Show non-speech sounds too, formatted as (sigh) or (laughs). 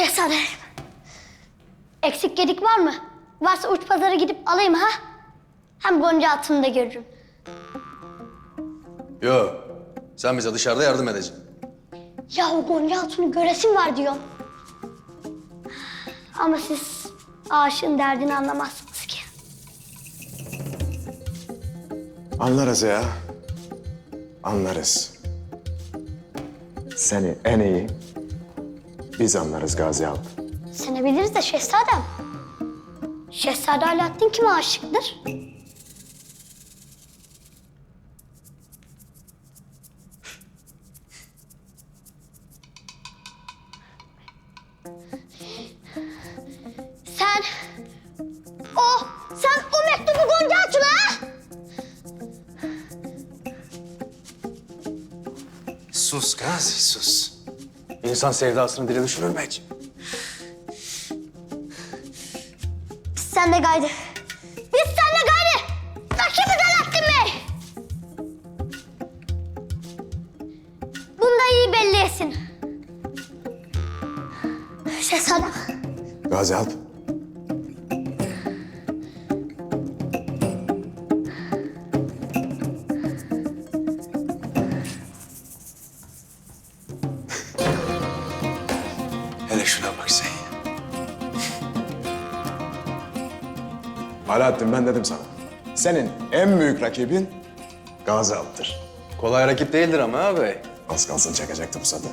Şehzadem. Eksik gedik var mı? Varsa uç pazara gidip alayım ha? Hem Gonca altını da görürüm. Yo. Sen bize dışarıda yardım edeceksin. Yahu Gonca Hatun'u göresim var diyor. Ama siz aşığın derdini anlamazsınız ki. Anlarız ya. Anlarız. Seni en iyi biz anlarız Gazi Alp. Senebiliriz de şehzadem. Şehzade Alaaddin kime aşıktır? Sen... O, sen o mektubu Gonca ha? Sus Gazi sus. İnsan sevdasını dile düşürür mü hiç? Biz sen de gaydi. Biz sen de gaydi. Rakibimiz Alaaddin Bey. Bunu da iyi belli etsin. Şehzadem. Gazi Alp. Alaaddin ben dedim sana. Senin en büyük rakibin Gazi Alp'tır. Kolay rakip değildir ama abi. Az kalsın çekecektim sana. (laughs)